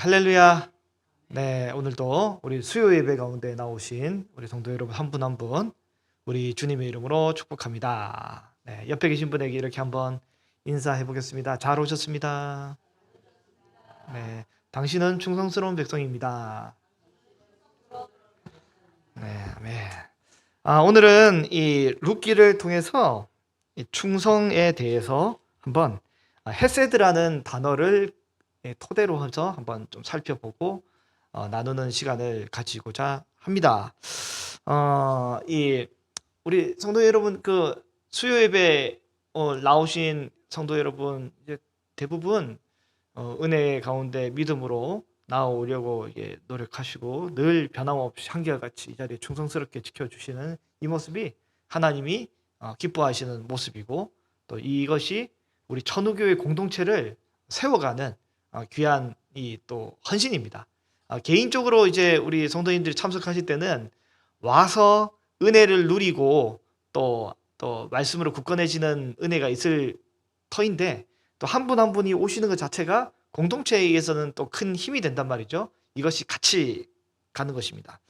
할렐루야. 네, 오늘도 우리 수요 예배 가운데 나오신 우리 성도 여러분 한분 한 분 우리 주님의 이름으로 축복합니다. 네, 옆에 계신 분에게 이렇게 한번 인사해 보겠습니다. 잘 오셨습니다. 네, 당신은 충성스러운 백성입니다. 네, 아멘. 아, 오늘은 이 룻기를 통해서 이 충성에 대해서 한번 아, 헤세드라는 단어를 예, 토대로 해서 한번 좀 살펴보고 어, 나누는 시간을 가지고자 합니다. 어, 이 우리 성도 여러분 그 수요 예배 어, 나오신 성도 여러분 이제 대부분 어, 은혜 가운데 믿음으로 나오려고 이게 노력하시고 늘 변함없이 한결같이 이 자리에 충성스럽게 지켜주시는 이 모습이 하나님이 어, 기뻐하시는 모습이고 또 이것이 우리 천우교회 공동체를 세워가는 어, 귀한 이 또 헌신입니다. 어, 개인적으로 이제 우리 성도님들이 참석하실 때는 와서 은혜를 누리고 또 또 말씀으로 굳건해지는 은혜가 있을 터인데 또 한 분 한 분이 오시는 것 자체가 공동체에 의해서는 또 큰 힘이 된단 말이죠. 이것이 같이 가는 것입니다.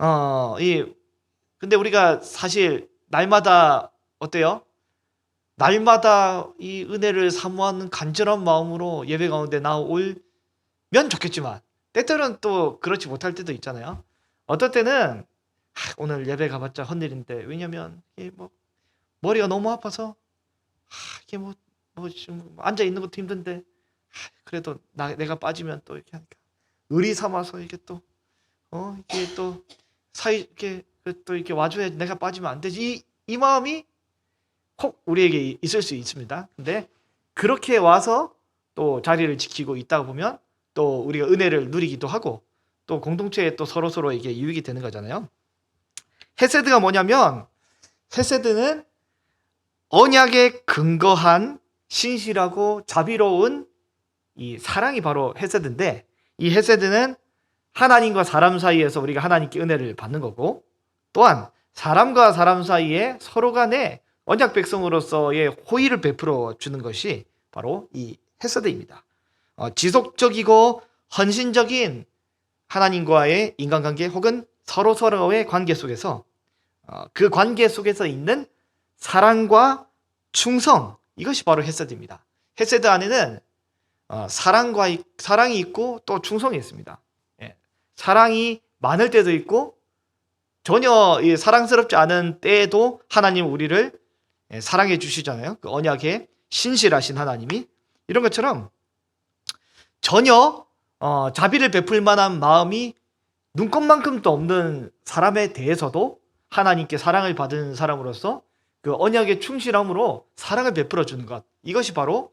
어, 이 근데 우리가 사실 날마다 어때요? 날마다 이 은혜를 사모하는 간절한 마음으로 예배 가운데 나오면 좋겠지만 때때로는 또 그렇지 못할 때도 있잖아요. 어떨 때는 하, 오늘 예배 가봤자 헛일인데 왜냐면 뭐 머리가 너무 아파서 하, 이게 뭐, 뭐 지금 앉아 있는 것도 힘든데 하, 그래도 나, 내가 빠지면 또 이렇게 하니까 의리 삼아서 이게 또 어, 이게 또 사이 이렇게 그또 이렇게 와줘야지 내가 빠지면 안 되지 이, 이 마음이 꼭 우리에게 있을 수 있습니다. 근데 그렇게 와서 또 자리를 지키고 있다 보면 또 우리가 은혜를 누리기도 하고 또 공동체에 또 서로 서로 이게 유익이 되는 거잖아요. 헤세드가 뭐냐면 헤세드는 언약에 근거한 신실하고 자비로운 이 사랑이 바로 헤세드인데 이 헤세드는 하나님과 사람 사이에서 우리가 하나님께 은혜를 받는 거고 또한 사람과 사람 사이에 서로 간에 언약 백성으로서의 호의를 베풀어 주는 것이 바로 이 헤세드입니다. 어, 지속적이고 헌신적인 하나님과의 인간관계 혹은 서로 서로의 관계 속에서 어, 그 관계 속에서 있는 사랑과 충성 이것이 바로 헤세드입니다. 헤세드 안에는 어, 사랑과 이- 사랑이 있고 또 충성이 있습니다. 예. 사랑이 많을 때도 있고 전혀 이 사랑스럽지 않은 때에도 하나님 우리를 예, 사랑해 주시잖아요. 그 언약에 신실하신 하나님이 이런 것처럼 전혀 어, 자비를 베풀 만한 마음이 눈꼽만큼도 없는 사람에 대해서도 하나님께 사랑을 받은 사람으로서 그 언약에 충실함으로 사랑을 베풀어 주는 것 이것이 바로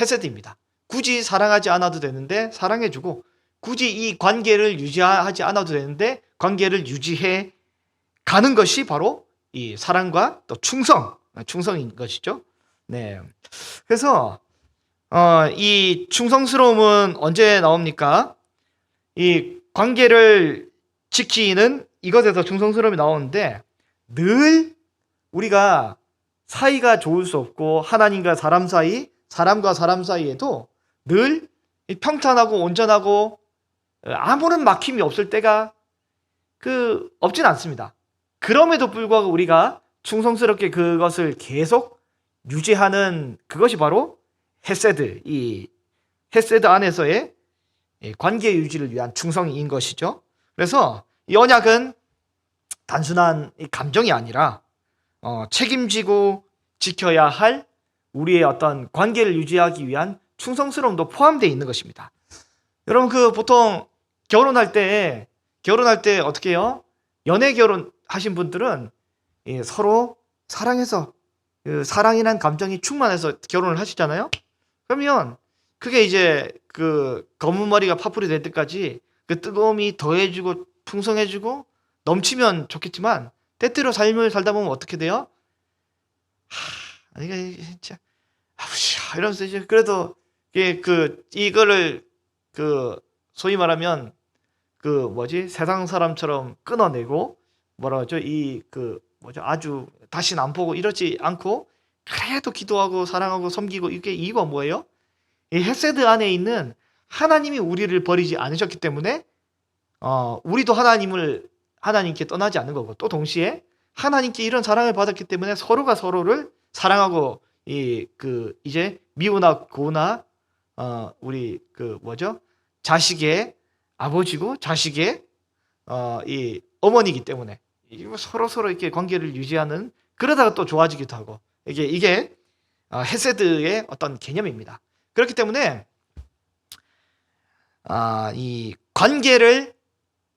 헤세드입니다. 굳이 사랑하지 않아도 되는데 사랑해주고 굳이 이 관계를 유지하지 않아도 되는데 관계를 유지해 가는 것이 바로 이 사랑과 또 충성, 충성인 것이죠. 네. 그래서 어, 이 충성스러움은 언제 나옵니까? 이 관계를 지키는 이것에서 충성스러움이 나오는데 늘 우리가 사이가 좋을 수 없고 하나님과 사람 사이, 사람과 사람 사이에도 늘이 평탄하고 온전하고 어, 아무런 막힘이 없을 때가 그 없진 않습니다. 그럼에도 불구하고 우리가 충성스럽게 그것을 계속 유지하는 그것이 바로 헤세드 이 헤세드 안에서의 이 관계 유지를 위한 충성인 것이죠. 그래서 이 언약은 단순한 이 감정이 아니라 어, 책임지고 지켜야 할 우리의 어떤 관계를 유지하기 위한 충성스러움도 포함되어 있는 것입니다. 여러분 그 보통 결혼할 때 결혼할 때 어떻게 해요? 연애 결혼 하신 분들은 예, 서로 사랑해서 그 사랑이란 감정이 충만해서 결혼을 하시잖아요. 그러면 그게 이제 그 검은 머리가 파풀이 될 때까지 그 뜨거움이 더해지고 풍성해지고 넘치면 좋겠지만 때때로 삶을 살다 보면 어떻게 돼요? 하, 이게 진짜 아우씨 이러면서 이제 그래도 그 이거를 그 소위 말하면 그 뭐지 세상 사람처럼 끊어내고 뭐라 하죠 이 그 뭐죠 아주 다시는 안 보고 이러지 않고 그래도 기도하고 사랑하고 섬기고 이게 이유가 뭐예요? 이 헤세드 안에 있는 하나님이 우리를 버리지 않으셨기 때문에 어, 우리도 하나님을 하나님께 떠나지 않는 거고 또 동시에 하나님께 이런 사랑을 받았기 때문에 서로가 서로를 사랑하고 이 그 이제 미우나 고나 어 우리 그 뭐죠 자식의 아버지고 자식의 어 이 어머니이기 때문에 이거 서로 서로 이렇게 관계를 유지하는 그러다가 또 좋아지기도 하고 이게 이게 어, 헤세드의 어떤 개념입니다. 그렇기 때문에 아, 이 관계를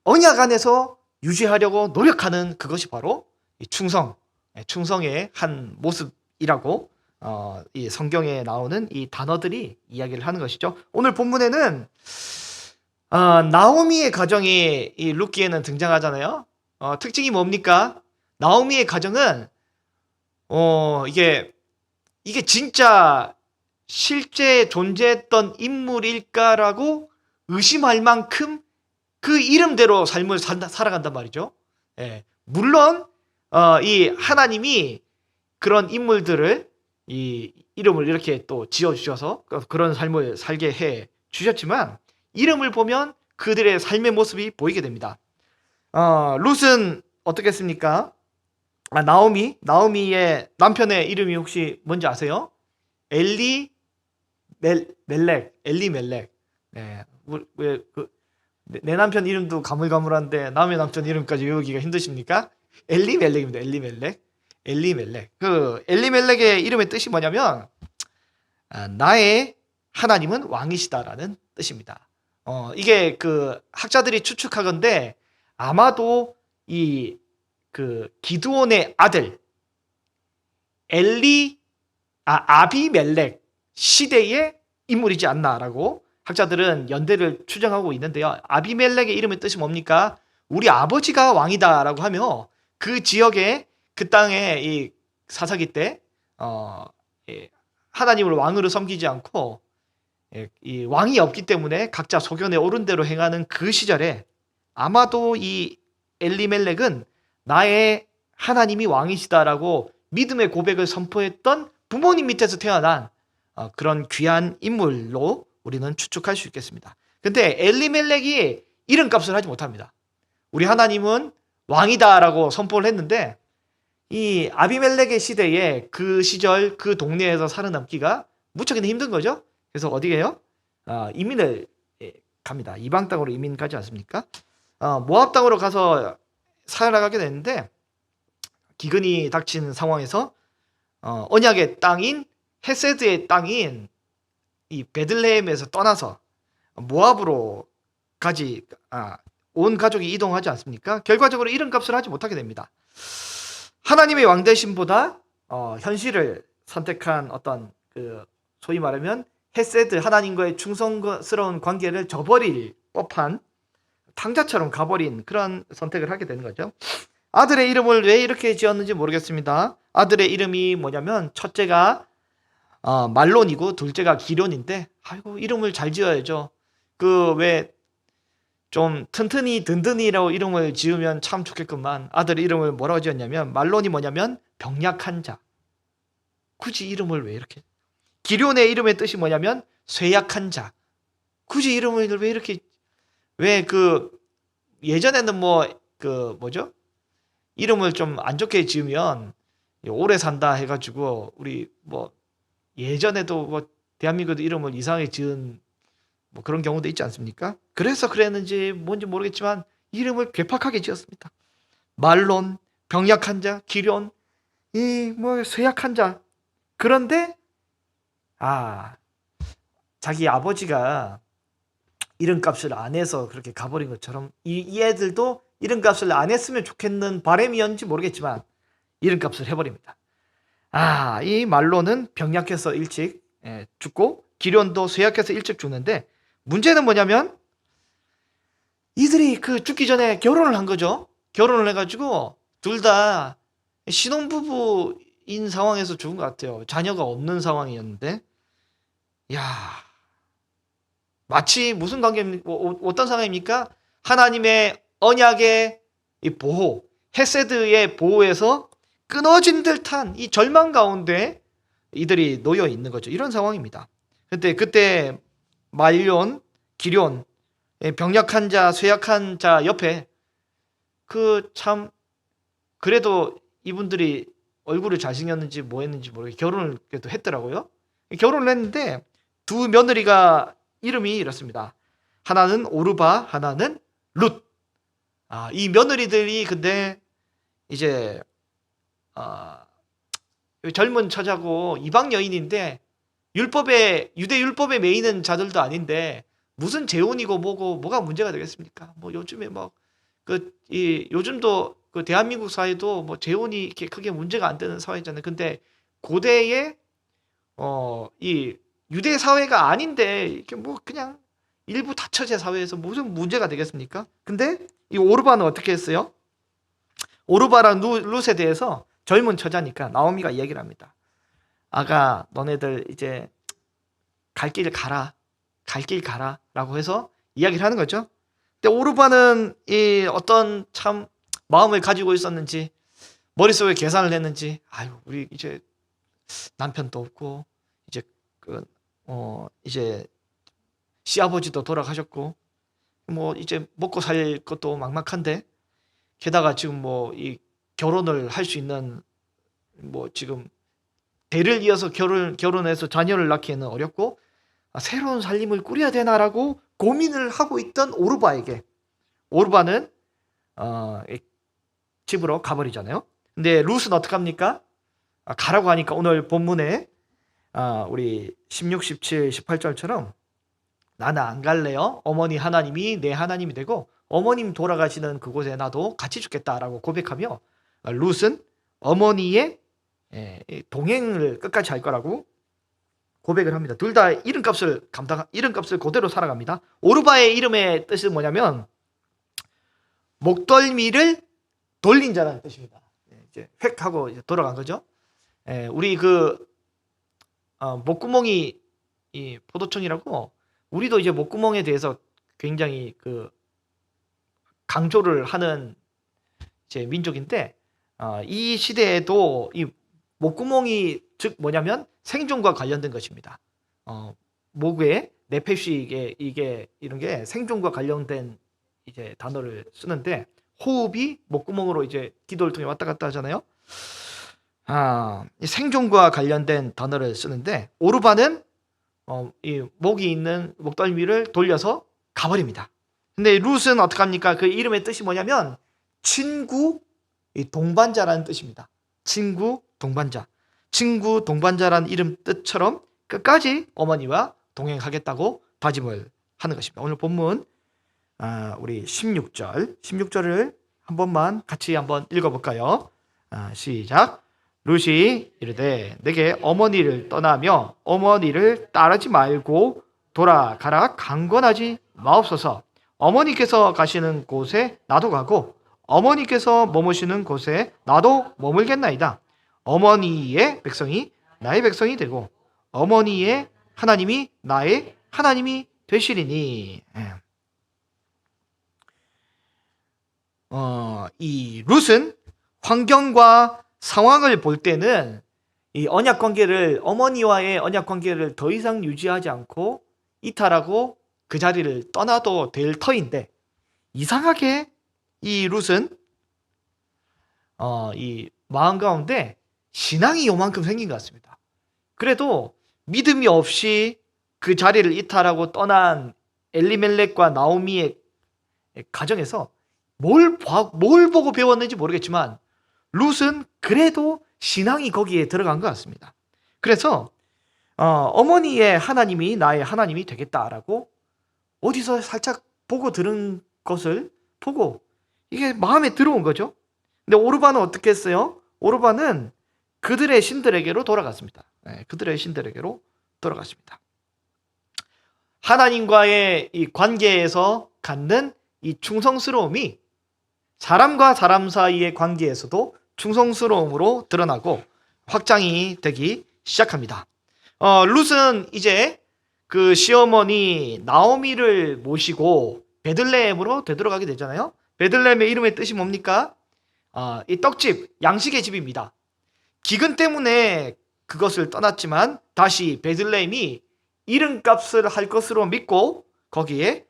언약 안에서 유지하려고 노력하는 그것이 바로 이 충성, 예, 충성의 한 모습이라고 어, 이 성경에 나오는 이 단어들이 이야기를 하는 것이죠. 오늘 본문에는 아, 나오미의 가정이 이 루키에는 등장하잖아요. 어, 특징이 뭡니까? 나오미의 가정은 어, 이게 이게 진짜 실제 존재했던 인물일까라고 의심할 만큼 그 이름대로 삶을 산다, 살아간단 말이죠. 예. 물론 어, 이 하나님이 그런 인물들을 이 이름을 이렇게 또 지어 주셔서 그런 삶을 살게 해 주셨지만 이름을 보면 그들의 삶의 모습이 보이게 됩니다. 어, 룻은 어떻겠습니까? 아, 나오미, 나오미의 남편의 이름이 혹시 뭔지 아세요? 엘리 멜, 멜렉, 엘리 멜렉. 네, 우- 왜, 그, 내, 내 남편 이름도 가물가물한데 남의 남편 이름까지 외우기가 힘드십니까? 엘리 멜렉입니다. 엘리 멜렉. 엘리 멜렉. 그 엘리 멜렉의 이름의 뜻이 뭐냐면 아, 나의 하나님은 왕이시다라는 뜻입니다. 어, 이게 그 학자들이 추측하건데 아마도 이 그 기드온의 아들 엘리 아 아비멜렉 시대의 인물이지 않나라고 학자들은 연대를 추정하고 있는데요. 아비멜렉의 이름의 뜻이 뭡니까? 우리 아버지가 왕이다라고 하며 그 지역에 그 땅에 이 사사기 때 어, 예, 하나님을 왕으로 섬기지 않고 예, 이 왕이 없기 때문에 각자 소견에 옳은 대로 행하는 그 시절에 아마도 이 엘리멜렉은 나의 하나님이 왕이시다라고 믿음의 고백을 선포했던 부모님 밑에서 태어난 어, 그런 귀한 인물로 우리는 추측할 수 있겠습니다. 근데 엘리멜렉이 이름값을 하지 못합니다. 우리 하나님은 왕이다라고 선포를 했는데 이 아비멜렉의 시대에 그 시절 그 동네에서 살아남기가 무척이나 힘든 거죠. 그래서 어디에요? 아, 이민을 예, 갑니다. 이방 땅으로 이민 가지 않습니까? 어, 모압 땅으로 가서 살아가게 되는데 기근이 닥친 상황에서 어, 언약의 땅인 헤세드의 땅인 이 베들레헴에서 떠나서 모압으로 가지 아, 온 가족이 이동하지 않습니까? 결과적으로 이름값을 하지 못하게 됩니다. 하나님의 왕대심보다 어, 현실을 선택한 어떤 그 소위 말하면 헤세드 하나님과의 충성스러운 관계를 저버릴 법한 탕자처럼 가버린 그런 선택을 하게 되는 거죠. 아들의 이름을 왜 이렇게 지었는지 모르겠습니다. 아들의 이름이 뭐냐면 첫째가 어, 말론이고 둘째가 기론인데 아이고 이름을 잘 지어야죠. 그 왜 좀 튼튼히 든든히라고 이름을 지으면 참 좋겠구만. 아들 이름을 뭐라고 지었냐면 말론이 뭐냐면 병약한 자. 굳이 이름을 왜 이렇게? 기론의 이름의 뜻이 뭐냐면 쇠약한 자. 굳이 이름을 왜 이렇게 왜 그 예전에는 뭐 그 뭐죠? 이름을 좀 안 좋게 지으면 오래 산다 해가지고 우리 뭐 예전에도 뭐 대한민국도 이름을 이상하게 지은 뭐 그런 경우도 있지 않습니까? 그래서 그랬는지 뭔지 모르겠지만 이름을 괴팍하게 지었습니다. 말론, 병약한 자, 기련, 이뭐 쇠약한 자. 그런데 아 자기 아버지가 이름값을 안 해서 그렇게 가버린 것처럼 이, 이 애들도 이름값을 안 했으면 좋겠는 바람이었는지 모르겠지만 이름값을 해버립니다. 아, 이 말로는 병약해서 일찍 예, 죽고 기련도 쇠약해서 일찍 죽는데 문제는 뭐냐면 이들이 그 죽기 전에 결혼을 한 거죠. 결혼을 해가지고 둘 다 신혼부부인 상황에서 죽은 것 같아요. 자녀가 없는 상황이었는데, 야 마치 무슨 관계입니까? 어- 어떤 상황입니까? 하나님의 언약의 이 보호, 헤세드의 보호에서 끊어진 듯한 이 절망 가운데 이들이 놓여 있는 거죠. 이런 상황입니다. 근데 그때 말론 기련 예, 병약한 자, 쇠약한 자 옆에 그 참 그래도 이분들이 얼굴이 잘생겼는지 뭐 했는지 모르게 결혼을 그래도 했더라고요. 결혼을 했는데 두 며느리가 이름이 이렇습니다. 하나는 오르바, 하나는 룻. 아, 이 며느리들이 근데 이제 아, 젊은 처자고 이방 여인인데 율법에 유대 율법에 매이는 자들도 아닌데 무슨 재혼이고 뭐고 뭐가 문제가 되겠습니까? 뭐 요즘에 뭐그이 요즘도 그 대한민국 사회도 뭐 재혼이 이렇게 크게 문제가 안 되는 사회잖아요. 근데 고대에 어이 유대 사회가 아닌데 이렇게 뭐 그냥 일부 다처제 사회에서 무슨 문제가 되겠습니까? 근데 이 오르바는 어떻게 했어요? 오르바랑 루, 룻에 대해서 젊은 처자니까 나오미가 이야기를 합니다. 아가 너네들 이제 갈 길 가라. 갈 길 가라 라고 해서 이야기를 하는 거죠. 근데 오르바는 이 어떤 참 마음을 가지고 있었는지 머릿속에 계산을 했는지 아유 우리 이제 남편도 없고 이제 그 어 이제 시아버지도 돌아가셨고 뭐 이제 먹고 살 것도 막막한데 게다가 지금 뭐 이 결혼을 할 수 있는 뭐 지금 대를 이어서 결혼 결혼해서 자녀를 낳기에는 어렵고 아, 새로운 살림을 꾸려야 되나라고 고민을 하고 있던 오르바에게 오르바는 어, 이 집으로 가버리잖아요. 근데 룻은 어떡합니까? 아, 가라고 하니까 오늘 본문에 아, 우리 16, 17, 18절처럼 나는 안 갈래요. 어머니 하나님이 내 하나님이 되고 어머님 돌아가시는 그곳에 나도 같이 죽겠다라고 고백하며 아, 룻은 어머니의 예, 이 동행을 끝까지 할 거라고 고백을 합니다. 둘 다 이름값을 감당 이름값을 그대로 살아갑니다. 오르바의 이름의 뜻은 뭐냐면 목덜미를 돌린 자라는 뜻입니다. 예, 이제 획 하고 이제 돌아간 거죠. 예, 우리 그 어, 목구멍이 이 포도청이라고 우리도 이제 목구멍에 대해서 굉장히 그 강조를 하는 이제 민족인데 어, 이 시대에도 이 목구멍이 즉 뭐냐면 생존과 관련된 것입니다. 어, 목에 내폐식에 이게 이런 게 생존과 관련된 이제 단어를 쓰는데 호흡이 목구멍으로 이제 기도를 통해 왔다 갔다 하잖아요. 아, 이 생존과 관련된 단어를 쓰는데 오르바는 어, 이 목이 있는 목덜미를 돌려서 가버립니다. 근데 룻은 어떻게 합니까? 그 이름의 뜻이 뭐냐면 친구 이 동반자라는 뜻입니다. 친구 동반자. 친구 동반자라는 이름 뜻처럼 끝까지 어머니와 동행하겠다고 다짐을 하는 것입니다. 오늘 본문 아, 우리 16절, 16절을 한 번만 같이 한번 읽어볼까요? 아, 시작. 룻이 이르되 내게 어머니를 떠나며 어머니를 따르지 말고 돌아가라 강권하지 마옵소서. 어머니께서 가시는 곳에 나도 가고 어머니께서 머무시는 곳에 나도 머물겠나이다. 어머니의 백성이 나의 백성이 되고 어머니의 하나님이 나의 하나님이 되시리니. 예. 어, 이 룻은 환경과 상황을 볼 때는 이 언약 관계를 어머니와의 언약 관계를 더 이상 유지하지 않고 이탈하고 그 자리를 떠나도 될 터인데 이상하게 이 룻은 어, 이 마음 가운데 신앙이 요만큼 생긴 것 같습니다. 그래도 믿음이 없이 그 자리를 이탈하고 떠난 엘리멜렉과 나오미의 가정에서 뭘, 봐- 뭘 보고 배웠는지 모르겠지만 룻은 그래도 신앙이 거기에 들어간 것 같습니다. 그래서 어, 머니의 하나님이 나의 하나님이 되겠다라고 어디서 살짝 보고 들은 것을 보고 이게 마음에 들어온 거죠. 근데 오르바는 어떻게 했어요? 오르바는 그들의 신들에게로 돌아갔습니다. 네, 그들의 신들에게로 돌아갔습니다. 하나님과의 이 관계에서 갖는 이 충성스러움이 사람과 사람 사이의 관계에서도 충성스러움으로 드러나고 확장이 되기 시작합니다. 어, 룻은 이제 그 시어머니 나오미를 모시고 베들레헴으로 되돌아가게 되잖아요. 베들레헴의 이름의 뜻이 뭡니까? 아, 이 떡집, 양식의 집입니다. 기근 때문에 그것을 떠났지만 다시 베들레헴이 이름값을 할 것으로 믿고 거기에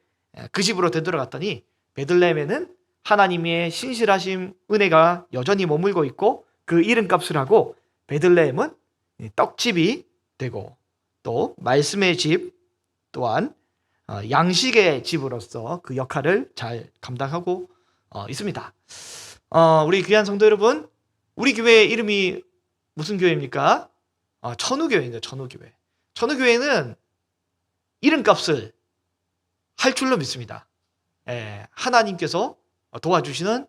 그 집으로 되돌아갔더니 베들레헴에는 하나님의 신실하심 은혜가 여전히 머물고 있고 그 이름값을 하고 베들레헴은 떡집이 되고 또 말씀의 집 또한 어, 양식의 집으로서 그 역할을 잘 감당하고 어, 있습니다. 어, 우리 귀한 성도 여러분, 우리 교회 이름이 무슨 교회입니까? 어, 천우교회입니다. 천우교회. 천우교회는 이름값을 할 줄로 믿습니다. 예, 하나님께서 도와주시는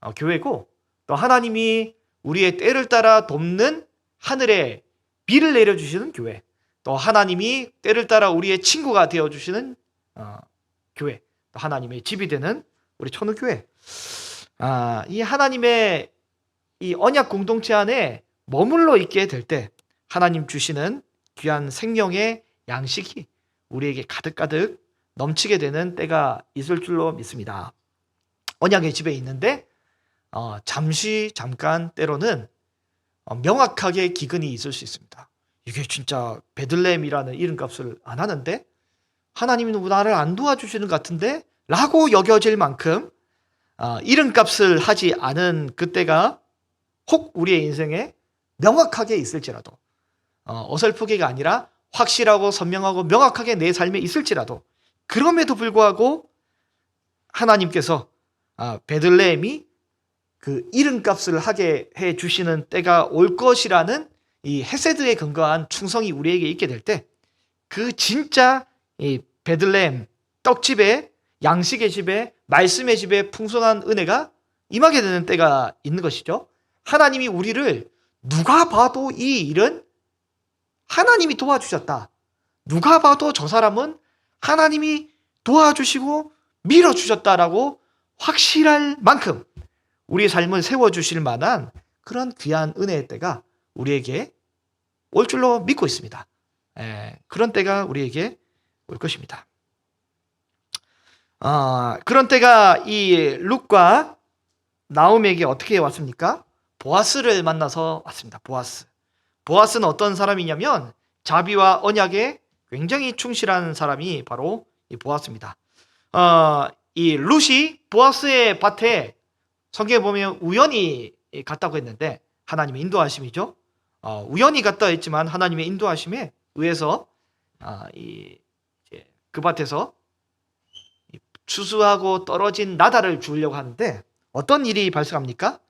어, 교회고 또 하나님이 우리의 때를 따라 돕는 하늘의 비를 내려주시는 교회 또 하나님이 때를 따라 우리의 친구가 되어주시는 어, 교회 또 하나님의 집이 되는 우리 천우교회 아, 이 하나님의 이 언약 공동체 안에 머물러 있게 될 때 하나님 주시는 귀한 생명의 양식이 우리에게 가득가득 넘치게 되는 때가 있을 줄로 믿습니다. 언약의 집에 있는데 어, 잠시 잠깐 때로는 어, 명확하게 기근이 있을 수 있습니다. 이게 진짜 베들레헴이라는 이름값을 안 하는데 하나님이 나를 안 도와주시는 것 같은데 라고 여겨질 만큼 어, 이름값을 하지 않은 그때가 혹 우리의 인생에 명확하게 있을지라도 어, 어설프게가 아니라 확실하고 선명하고 명확하게 내 삶에 있을지라도 그럼에도 불구하고 하나님께서 아, 베들레헴이 그 이름값을 하게 해 주시는 때가 올 것이라는 이 헤세드에 근거한 충성이 우리에게 있게 될 때 그 진짜 이 베들레헴 떡집에 양식의 집에 말씀의 집에 풍성한 은혜가 임하게 되는 때가 있는 것이죠. 하나님이 우리를 누가 봐도 이 일은 하나님이 도와주셨다. 누가 봐도 저 사람은 하나님이 도와주시고 밀어주셨다라고 확실할 만큼 우리의 삶을 세워주실 만한 그런 귀한 은혜의 때가 우리에게 올 줄로 믿고 있습니다. 에, 그런 때가 우리에게 올 것입니다. 아, 그런 때가 이 룩과 나움에게 어떻게 왔습니까? 보아스를 만나서 왔습니다. 보아스. 보아스는 어떤 사람이냐면 자비와 언약에 굉장히 충실한 사람이 바로 이 보아스입니다. 어, 이 룻이 보아스의 밭에 성경에 보면 우연히 갔다고 했는데 하나님의 인도하심이죠. 어, 우연히 갔다 했지만 하나님의 인도하심에 의해서 아, 이, 그 밭에서 추수하고 떨어진 나다를 주려고 하는데 어떤 일이 발생합니까?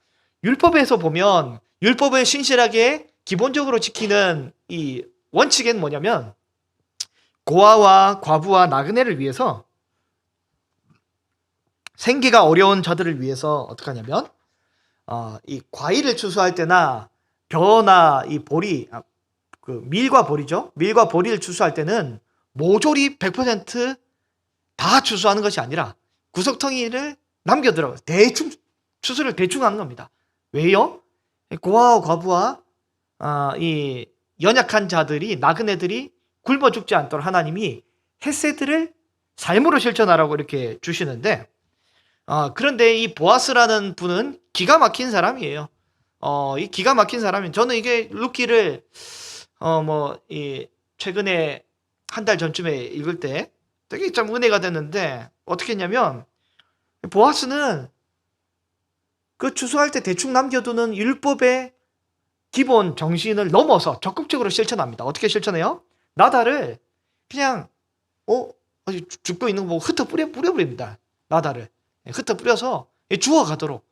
율법에서 보면 율법을 신실하게 기본적으로 지키는 이 원칙은 뭐냐면 고아와 과부와 나그네를 위해서 생계가 어려운 자들을 위해서 어떻게 하냐면 어, 이 과일을 추수할 때나 벼나 이 보리 아, 그 밀과 보리죠 밀과 보리를 추수할 때는 모조리 100%다 추수하는 것이 아니라 구석텅이를 남겨두라고 대충 추수를 대충 하는 겁니다. 왜요? 고아와 과부와 아, 이 연약한 자들이 나그네들이 굶어 죽지 않도록 하나님이 헤세드를 삶으로 실천하라고 이렇게 주시는데 어, 그런데 이 보아스라는 분은 기가 막힌 사람이에요. 어, 이 기가 막힌 사람이 저는 이게 루키를 어, 뭐, 이, 최근에 한 달 전쯤에 읽을 때 되게 좀 은혜가 됐는데 어떻게 했냐면 보아스는 그 추수할 때 대충 남겨두는 율법의 기본 정신을 넘어서 적극적으로 실천합니다. 어떻게 실천해요? 나다를 그냥 어 죽고 있는 거 보고 흩어 뿌려 뿌려버립니다. 나다를 예, 흩어 뿌려서 주워가도록.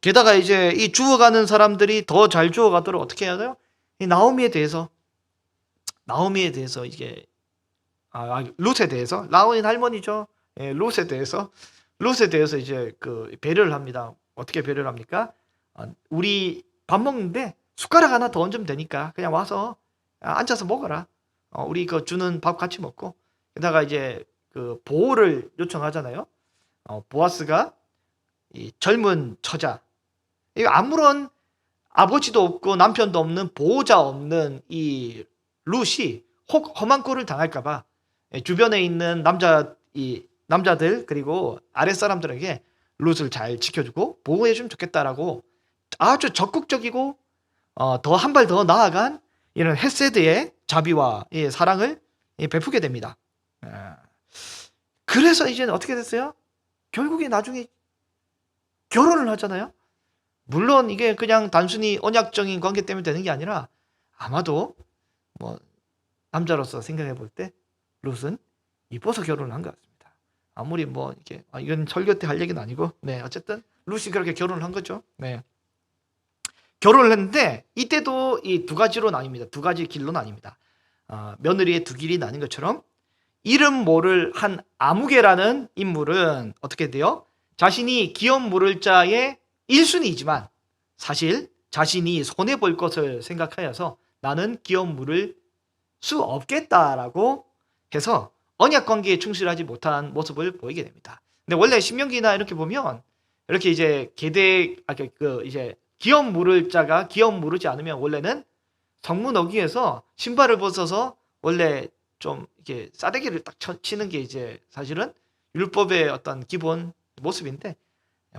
게다가 이제 이 주워가는 사람들이 더 잘 주워가도록 어떻게 해야 돼요? 이 나오미에 대해서 나오미에 대해서 이게 아, 아 룻에 대해서 라온인 할머니죠. 예, 룻에 대해서 룻에 대해서 이제 그 배려를 합니다. 어떻게 배려를 합니까? 아, 우리 밥 먹는데 숟가락 하나 더 얹으면 되니까 그냥 와서 앉아서 먹어라. 어, 우리 그 주는 밥 같이 먹고 게다가 이제 그 보호를 요청하잖아요. 어, 보아스가 이 젊은 처자, 이 아무런 아버지도 없고 남편도 없는 보호자 없는 이 룻이 혹 험한 꼴을 당할까봐 주변에 있는 남자 이 남자들 그리고 아랫 사람들에게 룻을 잘 지켜주고 보호해주면 좋겠다라고 아주 적극적이고 어, 더 한 발 더 나아간 이런 헤세드의 자비와 사랑을 베푸게 됩니다. 예. 그래서 이제는 어떻게 됐어요? 결국에 나중에 결혼을 하잖아요. 물론 이게 그냥 단순히 언약적인 관계 때문에 되는 게 아니라 아마도 뭐 남자로서 생각해 볼때 롯은 이뻐서 결혼을 한 것 같습니다. 아무리 뭐 이렇게 아, 이건 설교 때 할 얘기는 아니고 네 어쨌든 룻이 그렇게 결혼을 한 거죠. 네 결혼을 했는데 이때도 이 두 가지로 나뉩니다. 두 가지 길로 나뉩니다. 아, 며느리의 두 길이 나뉜 것처럼 이름 모를 한 아무개라는 인물은 어떻게 돼요? 자신이 기업 물을 자의 1순위이지만 사실 자신이 손해 볼 것을 생각하여서 나는 기업 물을 수 없겠다라고 해서 언약 관계에 충실하지 못한 모습을 보이게 됩니다. 근데 원래 신명기나 이렇게 보면 이렇게 이제 계대 아, 그, 그 이제 기업 물을 자가 기업 물르지 않으면 원래는 성문 어기에서 신발을 벗어서 원래 좀 이렇게 싸대기를 딱 쳐- 치는 게 이제 사실은 율법의 어떤 기본 모습인데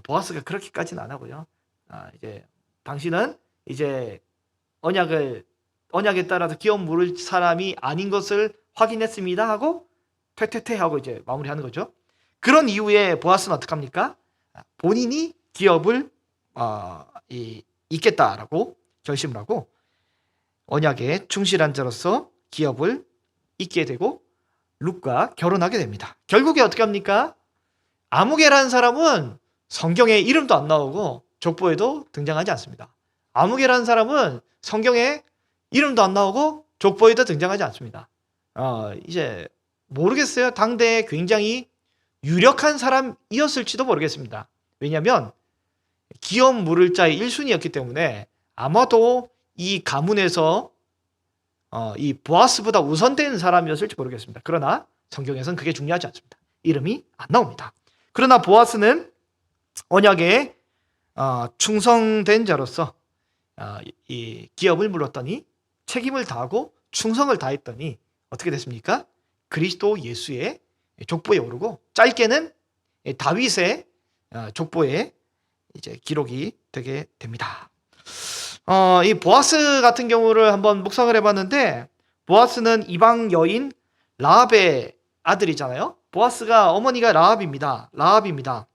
보아스가 그렇게까지는 안 하고요. 아, 이제 당신은 이제 언약을 언약에 따라서 기업 물을 사람이 아닌 것을 확인했습니다 하고 퇴퇴퇴 하고 이제 마무리하는 거죠. 그런 이후에 보아스는 어떻게 합니까? 아, 본인이 기업을 어, 이, 잇겠다라고 결심을 하고 언약에 충실한 자로서 기업을 잇게 되고 룩과 결혼하게 됩니다. 결국에 어떻게 합니까? 아무개라는 사람은 성경에 이름도 안 나오고 족보에도 등장하지 않습니다. 아무개라는 사람은 성경에 이름도 안 나오고 족보에도 등장하지 않습니다. 어, 이제 모르겠어요. 당대에 굉장히 유력한 사람이었을지도 모르겠습니다. 왜냐하면 기업 물을 자의 1순위였기 때문에 아마도 이 가문에서 어, 이 보아스보다 우선된 사람이었을지 모르겠습니다. 그러나 성경에서는 그게 중요하지 않습니다. 이름이 안 나옵니다. 그러나 보아스는 언약에 어, 충성된 자로서 어, 이- 이 기업을 물었더니 책임을 다하고 충성을 다했더니 어떻게 됐습니까? 그리스도 예수의 족보에 오르고 짧게는 다윗의 어, 족보에 이제 기록이 되게 됩니다. 어, 이 보아스 같은 경우를 한번 묵상을 해봤는데 보아스는 이방 여인 라합의 아들이잖아요. 보아스가 어머니가 라합입니다. 라합입니다.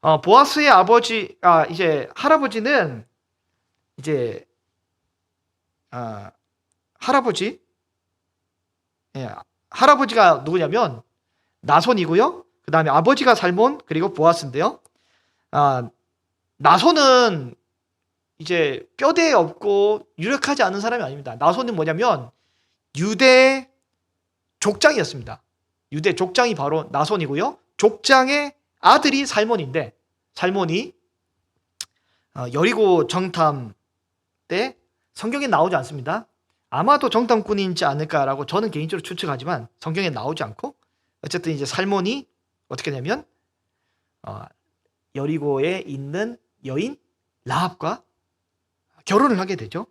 어, 보아스의 아버지, 아 이제 할아버지는 이제 아, 할아버지, 예, 할아버지가 누구냐면 나손이고요. 그 다음에 아버지가 살몬 그리고 보아스인데요. 아, 나손은 이제 뼈대 없고 유력하지 않은 사람이 아닙니다. 나손은 뭐냐면 유대 족장이었습니다. 유대 족장이 바로 나손이고요. 족장의 아들이 살몬인데 살몬이 어, 여리고 정탐 때 성경에 나오지 않습니다. 아마도 정탐꾼이지 않을까라고 저는 개인적으로 추측하지만 성경에 나오지 않고 어쨌든 이제 살몬이 어떻게 되냐면 어, 여리고에 있는 여인 라합과 결혼을 하게 되죠.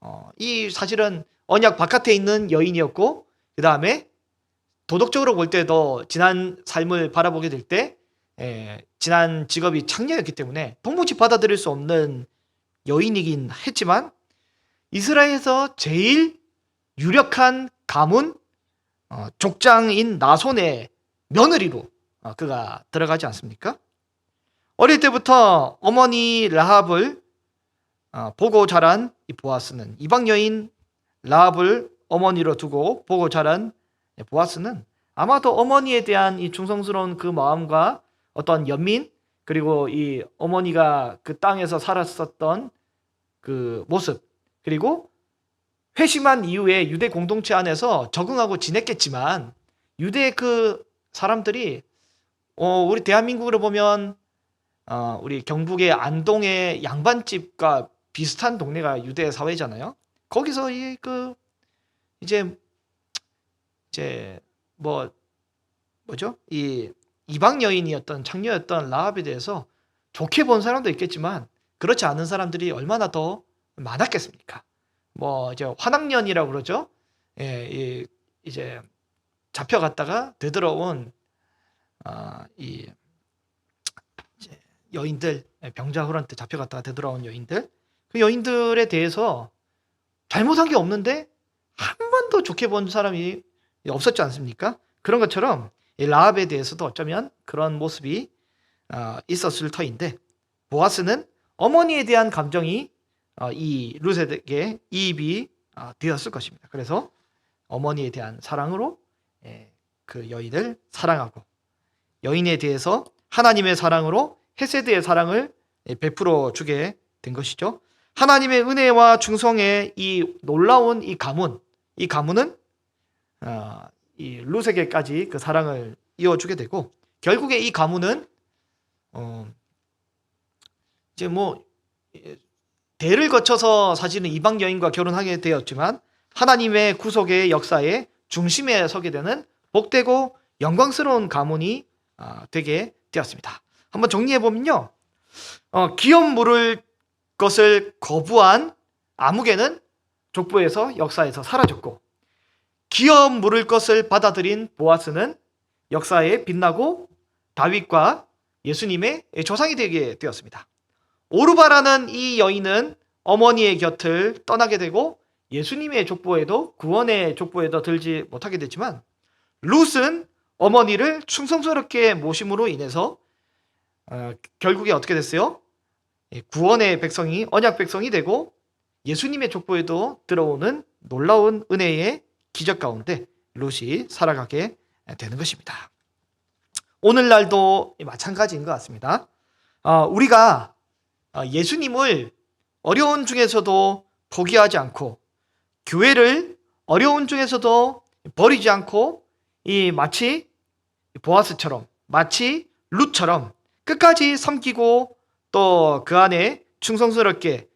어, 이 사실은 언약 바깥에 있는 여인이었고 그 다음에 도덕적으로 볼 때도 지난 삶을 바라보게 될 때 지난 직업이 창녀였기 때문에 통무치 받아들일 수 없는 여인이긴 했지만 이스라엘에서 제일 유력한 가문 어, 족장인 나손의 며느리로 어, 그가 들어가지 않습니까? 어릴 때부터 어머니 라합을 어, 보고 자란 이 보아스는 이방 여인 라합을 어머니로 두고 보고 자란 보아스는 아마도 어머니에 대한 이 충성스러운 그 마음과 어떤 연민 그리고 이 어머니가 그 땅에서 살았었던 그 모습 그리고 회심한 이후에 유대 공동체 안에서 적응하고 지냈겠지만 유대 그 사람들이 어, 우리 대한민국으로 보면 어, 우리 경북의 안동의 양반집과 비슷한 동네가 유대 사회잖아요. 거기서 이 그 이제 이제 뭐 뭐죠? 이 이방 여인이었던 창녀였던 라합에 대해서 좋게 본 사람도 있겠지만 그렇지 않은 사람들이 얼마나 더 많았겠습니까? 뭐 이제 환학년이라고 그러죠. 예, 이, 이제 잡혀갔다가 되돌아온 아, 이 이제 여인들 예, 병자호란 때 잡혀갔다가 되돌아온 여인들 그 여인들에 대해서 잘못한 게 없는데 한 번도 좋게 본 사람이 없었지 않습니까? 그런 것처럼 이 라합에 대해서도 어쩌면 그런 모습이 어, 있었을 터인데 보아스는 어머니에 대한 감정이 어, 이 루셋에게 이입이 어, 되었을 것입니다. 그래서 어머니에 대한 사랑으로 예, 그 여인을 사랑하고 여인에 대해서 하나님의 사랑으로 헤세드의 사랑을 예, 베풀어 주게 된 것이죠. 하나님의 은혜와 충성의 이 놀라운 이 가문, 이 가문은 어, 이 루세게까지 그 사랑을 이어주게 되고 결국에 이 가문은 어, 이제 뭐 예, 대를 거쳐서 사실은 이방 여인과 결혼하게 되었지만 하나님의 구속의 역사의 중심에 서게 되는 복되고 영광스러운 가문이 아, 되게 되었습니다. 한번 정리해 보면요, 어, 기업 물을 것을 거부한 아무개는 족보에서 역사에서 사라졌고 기업 물을 것을 받아들인 보아스는 역사에 빛나고 다윗과 예수님의 조상이 되게 되었습니다. 오르바라는 이 여인은 어머니의 곁을 떠나게 되고 예수님의 족보에도 구원의 족보에도 들지 못하게 됐지만 룻은 어머니를 충성스럽게 모심으로 인해서 어, 결국에 어떻게 됐어요? 예, 구원의 백성이 언약 백성이 되고 예수님의 족보에도 들어오는 놀라운 은혜의 기적 가운데 룻이 살아가게 되는 것입니다. 오늘날도 마찬가지인 것 같습니다. 어, 우리가 어, 예수님을 어려운 중에서도 포기하지 않고 교회를 어려운 중에서도 버리지 않고 이 마치 보아스처럼 마치 룻처럼 끝까지 섬기고 또 그 안에 충성스럽게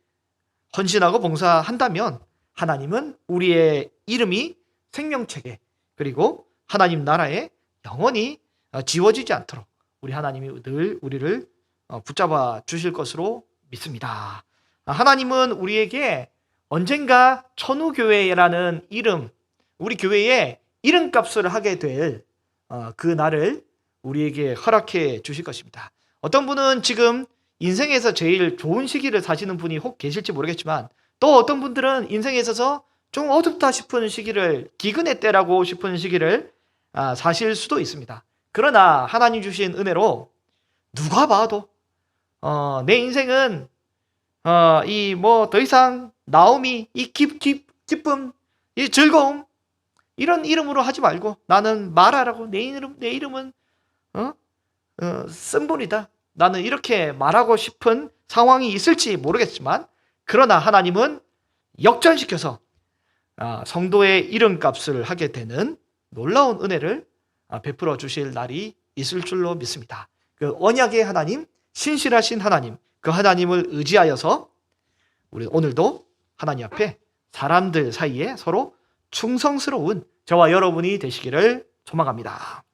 헌신하고 봉사한다면 하나님은 우리의 이름이 생명책에 그리고 하나님 나라에 영원히 어, 지워지지 않도록 우리 하나님이 늘 우리를 어, 붙잡아 주실 것으로 믿습니다. 아, 하나님은 우리에게 언젠가 천우교회라는 이름, 우리 교회에 이름값을 하게 될 그 날을 우리에게 허락해 주실 것입니다. 어떤 분은 지금 인생에서 제일 좋은 시기를 사시는 분이 혹 계실지 모르겠지만 또 어떤 분들은 인생에 있어서 좀 어둡다 싶은 시기를 기근의 때라고 싶은 시기를 아, 사실 수도 있습니다. 그러나 하나님 주신 은혜로 누가 봐도 어, 내 인생은 어, 이 뭐 더 이상 나옴이 이 기, 기, 기쁨 이 즐거움 이런 이름으로 하지 말고 나는 말하라고 내 이름 내 이름은 어? 어, 쓴분이다. 나는 이렇게 말하고 싶은 상황이 있을지 모르겠지만 그러나 하나님은 역전시켜서 아, 성도의 이름값을 하게 되는 놀라운 은혜를 아, 베풀어 주실 날이 있을 줄로 믿습니다. 그 언약의 하나님, 신실하신 하나님, 그 하나님을 의지하여서 우리 오늘도 하나님 앞에 사람들 사이에 서로 충성스러운 저와 여러분이 되시기를 소망합니다.